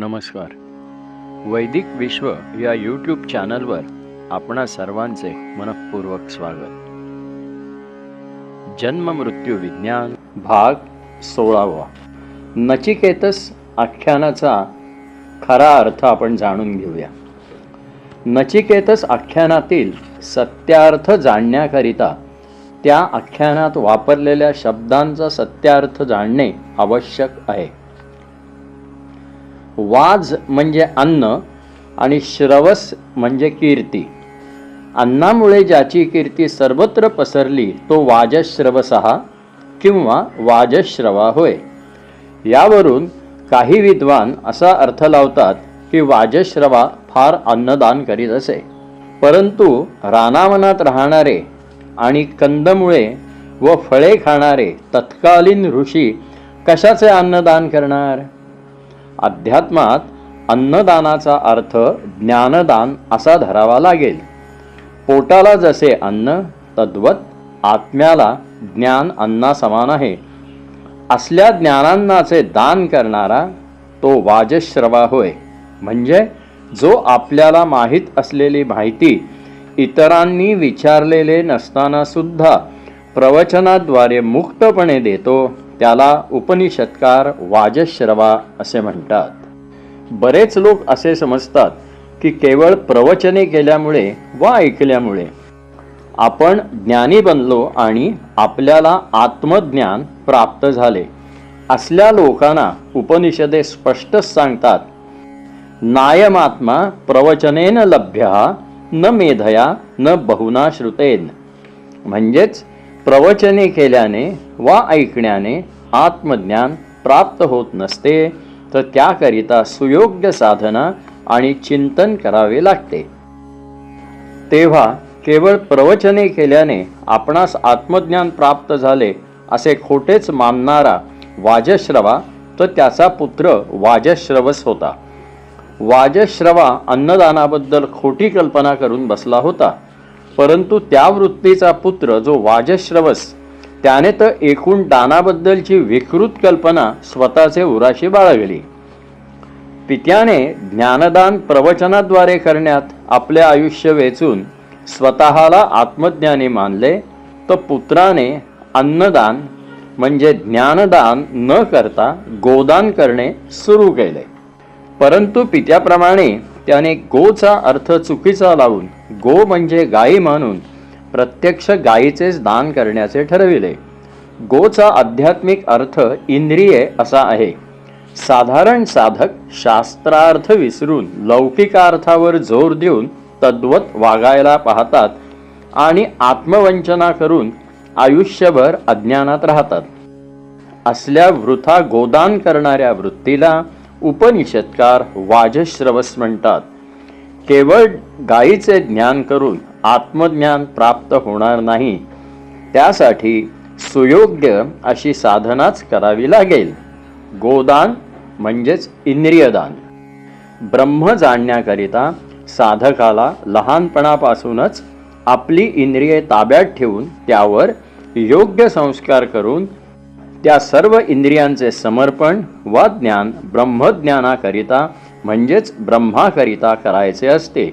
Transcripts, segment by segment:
नमस्कार. वैदिक विश्व या यूट्यूब चॅनलवर आपणा सर्वांचे मनःपूर्वक स्वागत. जन्म मृत्यू विज्ञान भाग सोळावा. नचिकेतस आख्यानाचा खरा अर्थ आपण जाणून घेऊया. नचिकेतस आख्यानातील सत्यार्थ जाणण्याकरिता त्या आख्यानात वापरलेल्या शब्दांचा सत्यार्थ जाणणे आवश्यक आहे. वाज म्हणजे अन्न आणि श्रवस म्हणजे कीर्ती. अन्नामुळे ज्याची कीर्ती सर्वत्र पसरली तो वाजश्रवसहा किंवा वाजश्रवा होय. यावरून काही विद्वान असा अर्थ लावतात की वाजश्रवा फार अन्नदान करीत असे. परंतु रानावनात राहणारे आणि कंदमुळे व फळे खाणारे तत्कालीन ऋषी कशाचे अन्नदान करणार? अध्यात्मात अन्नदानाचा अर्थ ज्ञानदान असा धरावा लागेल. पोटाला जसे अन्न तद्वत आत्म्याला ज्ञान अन्ना समान आहे. असल्या ज्ञानांनाचे दान करणारा तो वाजश्रवा होय. म्हणजे जो आपल्याला माहीत असलेली माहिती इतरांनी विचारलेले नसताना सुद्धा प्रवचनाद्वारे मुक्तपणे देतो त्याला उपनिषत्कार वाजश्रवा असे म्हणतात. बरेच लोक असे समजतात की केवळ प्रवचने केल्यामुळे वा ऐकल्यामुळे आपण ज्ञानी बनलो आणि आपल्याला आत्मज्ञान प्राप्त झाले. असल्या लोकांना उपनिषदे स्पष्टच सांगतात नायमात्मा प्रवचनेन लभ्य न मेधया न बहुना श्रुतेन. म्हणजेच प्रवचने केल्याने वा ऐकण्याने आत्मज्ञान प्राप्त होत नसते तर त्याकरिता सुयोग्य साधना आणि चिंतन करावे लागते. तेव्हा केवळ प्रवचने केल्याने आपणास आत्मज्ञान प्राप्त झाले असे खोटेच मानणारा वाजश्रवा तर त्याचा पुत्र वाजश्रवस होता. वाजश्रवा अन्नदानाबद्दल खोटी कल्पना करून बसला होता. परंतु त्या वृत्तीचा पुत्र जो वाजश्रवस त्याने तर एकूण दानाबद्दलची विकृत कल्पना स्वतःचे उराशी बाळगली. पित्याने ज्ञानदान प्रवचनाद्वारे करण्यात आपले आयुष्य वेचून स्वतःला आत्मज्ञानी मानले तर पुत्राने अन्नदान म्हणजे ज्ञानदान न करता गोदान करणे सुरू केले. परंतु पित्याप्रमाणे त्याने गोचा अर्थ चुकीचा लावून गो म्हणजे गायी मानून प्रत्यक्ष गायीचेच दान करण्याचे ठरविले. गोचा आध्यात्मिक अर्थ इंद्रिये असा आहे. साधारण साधक शास्त्रार्थ विसरून लौकिकार्थावर जोर देऊन तद्वत वागायला पाहतात आणि आत्मवंचना करून आयुष्यभर अज्ञानात राहतात. असल्या वृथा गोदान करणाऱ्या वृत्तीला उपनिषदकार वाजश्रवस म्हणतात. केवळ गायीचे ज्ञान करून आत्मज्ञान प्राप्त होणार नाही त्यासाठी सुयोग्य अशी साधनाच करावी लागेल. गोदान म्हणजेच इंद्रियदान. ब्रह्म जाणण्याकरिता साधकाला लहानपणापासूनच आपली इंद्रिये ताब्यात ठेवून त्यावर योग्य संस्कार करून त्या सर्व इंद्रियांचे समर्पण व ज्ञान ब्रह्मज्ञानाकरिता म्हणजेच ब्रह्माकरिता करायचे असते.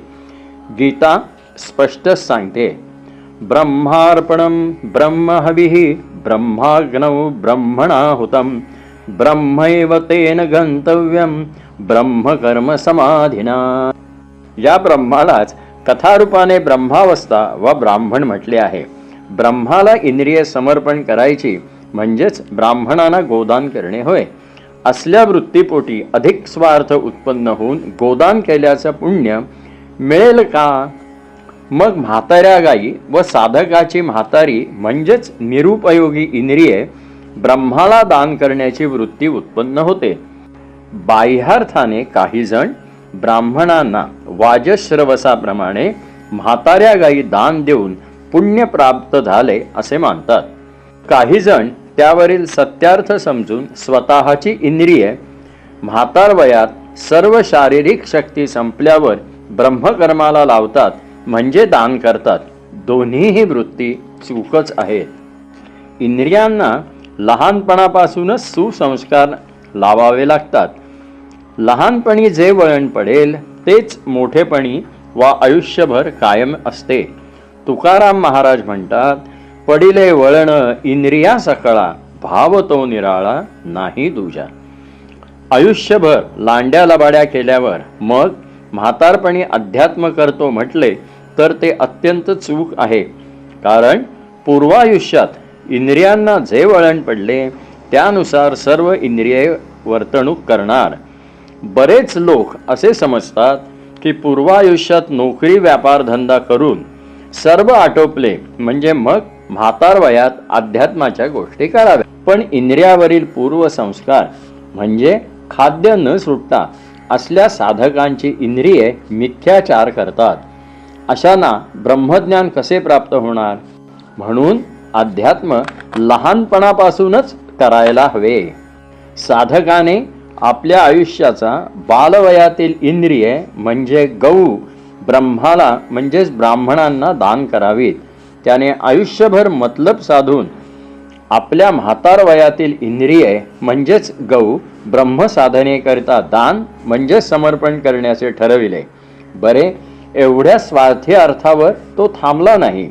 गीता स्पष्टच सांगते. ब्रह्मार्पणम ब्रह्महविः ब्रह्माग्नौ ब्रह्मणाहुतं ब्रह्मैव तेन गंतव्यम ब्रह्मकर्म समाधिना. या ब्रह्मालाच कथारूपाने ब्रह्मावस्था व ब्राह्मण म्हटले आहे. ब्रह्माला इंद्रिय समर्पण करायची म्हणजेच ब्राह्मणांना गोदान करणे होय. असल्या वृत्तीपोटी अधिक स्वार्थ उत्पन्न होऊन गोदान केल्याचं पुण्य मिळेल का? मग म्हाताऱ्या गायी व साधकाची म्हातारी म्हणजेच निरुपयोगी इंद्रिये ब्रह्माला दान करण्याची वृत्ती उत्पन्न होते. बाह्यार्थाने काही जण ब्राह्मणांना वाजश्रवसाप्रमाणे म्हाताऱ्या गायी दान देऊन पुण्य प्राप्त झाले असे मानतात. काही जण त्यावरील सत्यार्थ समजून स्वतःची इंद्रिये म्हातार वयात सर्व शारीरिक शक्ती संपल्यावर ब्रह्मकर्माला लावतात म्हणजे दान करतात. दोन्हीही वृत्ती चूकच आहेत. इंद्रियांना लहानपणापासूनच सुसंस्कार लावावे लागतात. लहानपणी जे वळण पडेल तेच मोठेपणी वा आयुष्यभर कायम असते. तुकाराम महाराज म्हणतात पडिले वळण इंद्रिया सकळा भाव तो निराळा नाही दुजा. आयुष्यभर लांड्या लबाड्या केल्यावर मग म्हातारपणी अध्यात्म करतो म्हटले तर ते अत्यंत चूक आहे. कारण पूर्वायुष्यात इंद्रियांना जे वळण पडले त्यानुसार सर्व इंद्रिये वर्तणूक करणार. बरेच लोक असे समजतात की पूर्वायुष्यात नोकरी व्यापार धंदा करून सर्व आटोपले म्हणजे मग म्हातार वयात अध्यात्माच्या गोष्टी कराव्या पण इंद्रियावरील पूर्वसंस्कार म्हणजे खाद्य न सुटता असल्या साधकांची इंद्रिये मिथ्याचार करतात. अशांना ब्रह्मज्ञान कसे प्राप्त होणार? म्हणून अध्यात्म लहानपणापासूनच करायला हवे. साधकाने आपल्या आयुष्याचा बालवयातील इंद्रिये म्हणजे गऊ ब्रह्माला म्हणजेच ब्राह्मणांना दान करावीत. त्याने आयुष्यभर मतलब साधून आपल्या म्हातार वयातील इंद्रिये म्हणजेच गौ ब्रह्मसाधनेकरिता दान म्हणजे समर्पण करण्याचे ठरविले. बरे एवढ्या स्वार्थी अर्थावर तो थांबला नाही.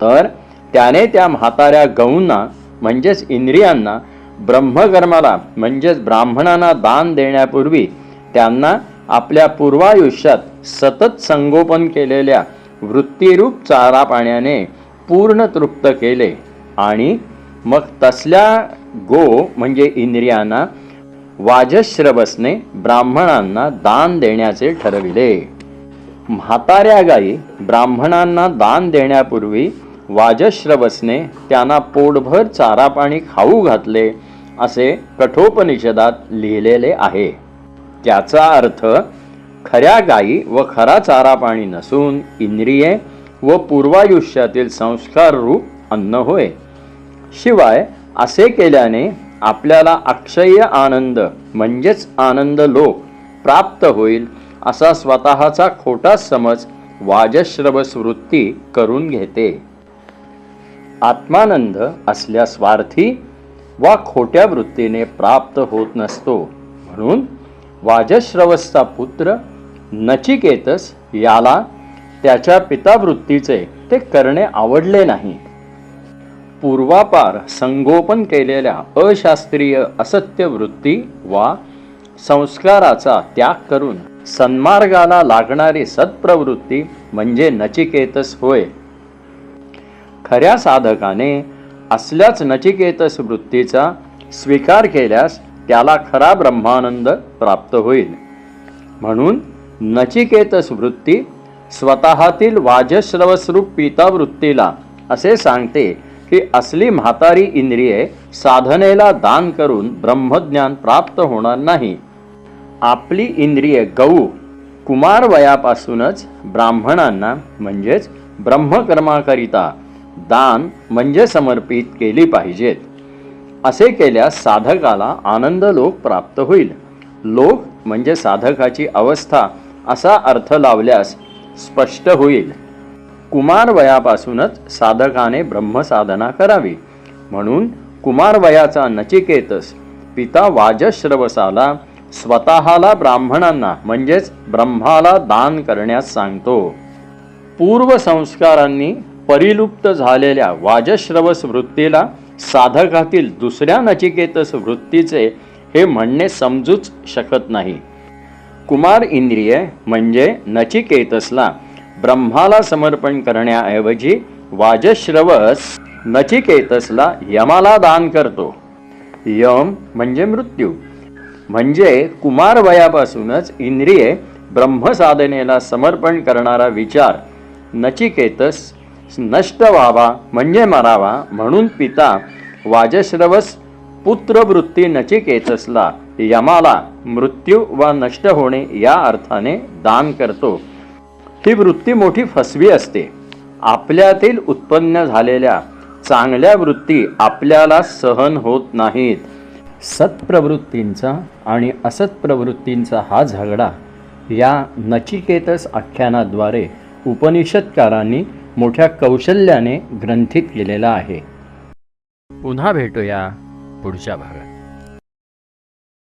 तर त्याने त्या म्हाताऱ्या गऊंना म्हणजेच इंद्रियांना ब्रह्मकर्माला म्हणजेच ब्राह्मणांना दान देण्यापूर्वी त्यांना आपल्या पूर्वायुष्यात सतत संगोपन केलेल्या वृत्तीरूप चारा पाण्याने पूर्ण तृप्त केले. आणि मग तसल्या गो म्हणजे इंद्रियांना वाजश्रवसने ब्राह्मणांना दान देण्याचे ठरविले. म्हाताऱ्या गायी ब्राह्मणांना दान देण्यापूर्वी वाजश्रवसने त्यांना पोटभर चारा पाणी खाऊ घातले असे कठोपनिषदात लिहिलेले आहे. त्याचा अर्थ खऱ्या गायी व खरा चारा पाणी नसून इंद्रिये व पूर्वायुष्यातील संस्कार रूप अन्न होय. शिवाय असे केल्याने आपल्याला अक्षय आनंद म्हणजेच आनंद लोक प्राप्त होईल असा स्वतःचा खोटा समज वाजश्रवस वृत्ती करून घेते. आत्मानंद असल्या स्वार्थी वा खोट्या वृत्तीने प्राप्त होत नसतो. म्हणून वाजश्रवसचा पुत्र नचिकेतस याला त्याच्या पितावृत्तीचे ते करणे आवडले नाही. पूर्वापार संगोपन केलेल्या अशास्त्रीय असत्य वृत्ती वा संस्काराचा त्याग करून सन्मार्गाला लागणारी सत्प्रवृत्ती म्हणजे नचिकेतस होय. खऱ्या साधकाने असल्याच नचिकेतस वृत्तीचा स्वीकार केल्यास त्याला खरा ब्रह्मानंद प्राप्त होईल. म्हणून नचिकेतस वृत्ती स्वतःतील वाजश्रवस्रूप पितावृत्तीला असे सांगते की असली म्हातारी इंद्रिये साधनेला दान करून ब्रह्मज्ञान प्राप्त होणार नाही. आपली इंद्रिये गऊ कुमार वयापासूनच ब्राह्मणांना म्हणजेच ब्रह्मकर्माकरिता दान म्हणजे समर्पित केली पाहिजेत. असे केल्यास साधकाला आनंद लोक प्राप्त होईल. लोक म्हणजे साधकाची अवस्था असा अर्थ लावल्यास स्पष्ट होईल. कुमार वयापासूनच साधकाने ब्रह्मसाधना करावी. म्हणून कुमार वयाचा नचिकेतस पिता वाजश्रवसाला स्वतःला ब्राह्मणांना म्हणजेच ब्रह्माला दान करण्यास सांगतो. पूर्वसंस्कारांनी परिलुप्त झालेल्या वाजश्रवस वृत्तीला साधकातील दुसऱ्या नचिकेतस वृत्तीचे हे म्हणणे समजूच शकत नाही. कुमार इंद्रिय म्हणजे नचिकेतसला ब्रह्माला समर्पण करण्याऐवजी वाजश्रवस नचिकेतसला यमाला दान करतो. यम म्हणजे मृत्यू. म्हणजे कुमार वयापासूनच इंद्रिये ब्रह्मसाधनेला समर्पण करणारा विचार नचिकेतस नष्ट व्हावा म्हणजे मरावा म्हणून पिता वाजश्रवस पुत्रवृत्ती नचिकेतसला यमाला मृत्यू वा नष्ट होणे या अर्थाने दान करतो. ही वृत्ती मोठी फसवी असते. आपल्यातील उत्पन्न झालेल्या चांगल्या वृत्ती आपल्याला सहन होत नाहीत. सत्प्रवृत्तींचा आणि असत्प्रवृत्तींचा हा झगडा या नचिकेतस आख्यानाद्वारे उपनिषदकारांनी मोठ्या कौशल्याने ग्रंथित केलेला आहे. पुन्हा भेटूया पुढच्या भागात.